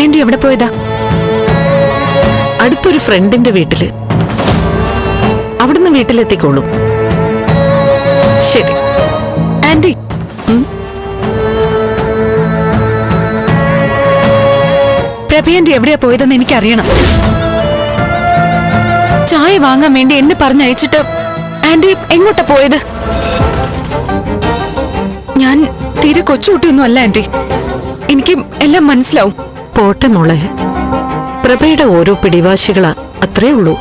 പ്രഭേന്റെ എവിടെ പോയതാ? അടുത്തൊരു ഫ്രണ്ടിന്റെ വീട്ടിൽ. അവിടുന്ന് വീട്ടിലെത്തിക്കോളും. ശരി. ആന്റി. പ്രഭയാന്റി എവിടെയാ പോയതെന്ന് എനിക്കറിയണം. ചായ വാങ്ങാൻ വേണ്ടി എന്നെ പറഞ്ഞയച്ചിട്ട് ആന്റി എങ്ങോട്ടാ പോയത്? ഞാൻ തീരെ കൊച്ചുകുട്ടിയൊന്നും അല്ല ആന്റി. എനിക്ക് എല്ലാം മനസ്സിലാവും. പോട്ടെ മോളെ. പ്രഭയുടെ ഓരോ പിടിവാശികളാ അത്രേ ഉള്ളൂ.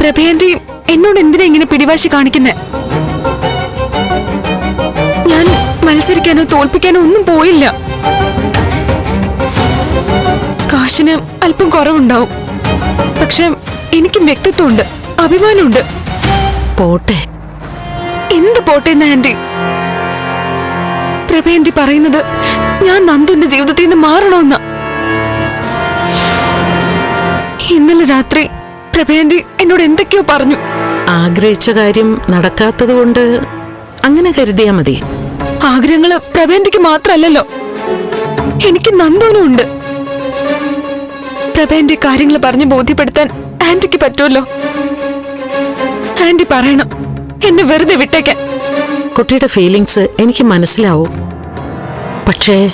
പ്രഭയാന്റി എന്നോട് എന്തിനാ ഇങ്ങനെ പിടിവാശി കാണിക്കുന്നെ? ഞാൻ മത്സരിക്കാനോ തോൽപ്പിക്കാനോ ഒന്നും പോയില്ല. കാശിന് അല്പം കുറവുണ്ടാവും. പക്ഷെ എനിക്കും വ്യക്തിത്വമുണ്ട് അഭിമാനമുണ്ട്. പോട്ടെ. എന്ത് പോട്ടെ എന്ന് ആന്റി? പ്രഭയാന്റി പറയുന്നത് ഞാൻ നന്ദുന്റെ ജീവിതത്തിൽ നിന്ന് മാറണമെന്ന ഇന്നലെ രാത്രി പ്രഭയാന്റി എന്നോട് എന്തൊക്കെയോ പറഞ്ഞു. ആഗ്രഹിച്ച കാര്യം നടക്കാത്തതുകൊണ്ട് അങ്ങനെ കരുതിയാ മതി. ആഗ്രഹങ്ങൾ പ്രഭേന്റിക്ക് മാത്രല്ലല്ലോ. എനിക്ക് നന്ദോനും ഉണ്ട്. പ്രഭേന്റെ കാര്യങ്ങൾ പറഞ്ഞ് ബോധ്യപ്പെടുത്താൻ ആന്റിക്ക് പറ്റുമല്ലോ. ആന്റി പറയണം എന്നെ വെറുതെ വിട്ടേക്കാൻ. കുട്ടിയുടെ ഫീലിങ്സ് എനിക്ക് മനസ്സിലാവും. പക്ഷേ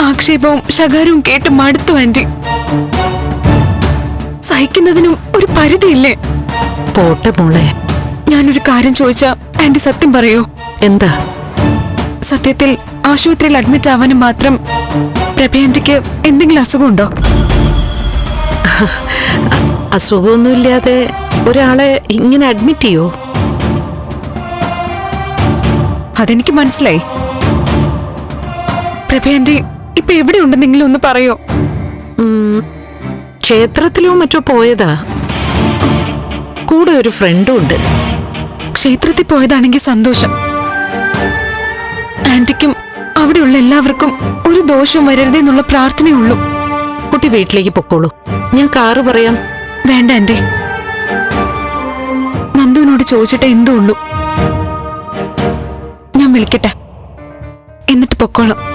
ആക്ഷേപവും ശകാരവും കേട്ട് മടുത്തു ആന്റി. സഹിക്കുന്നതിനും ഒരു പരിധിയില്ലേ? പോട്ടെ മോളെ. ഞാനൊരു കാര്യം ചോദിച്ചാ ആന്റി സത്യം പറയൂ. എന്താ? സത്യത്തിൽ ആശുപത്രിയിൽ അഡ്മിറ്റ് ആവാനും മാത്രം പ്രഭയാന്റിക്ക് എന്തെങ്കിലും അസുഖമുണ്ടോ? അസുഖമൊന്നുമില്ലാതെ ഒരാളെ ഇങ്ങനെ അഡ്മിറ്റ് ചെയ്യോ? അതെനിക്ക് മനസ്സിലായി. പ്രഭയാന്റി ഇപ്പൊ എവിടെ ഉണ്ടെന്നെങ്കിലും ഒന്ന് പറയോ? ക്ഷേത്രത്തിലോ മറ്റോ പോയതാ. കൂടെ ഒരു ഫ്രണ്ടും ഉണ്ട്. ക്ഷേത്രത്തിൽ പോയതാണെങ്കിൽ സന്തോഷം. ആന്റിക്കും അവിടെയുള്ള എല്ലാവർക്കും ഒരു ദോഷം വരരുതെന്നുള്ള പ്രാർത്ഥനയുള്ളൂ കുട്ടി വീട്ടിലേക്ക് പൊക്കോളൂ. ഞാൻ കാറ് പറയാം. വേണ്ട ആന്റി. നന്ദുവിനോട് ചോദിച്ചിട്ട് എന്തുള്ളൂ ഞാൻ വിളിക്കട്ടെ. എന്നിട്ട് പൊക്കോളാം.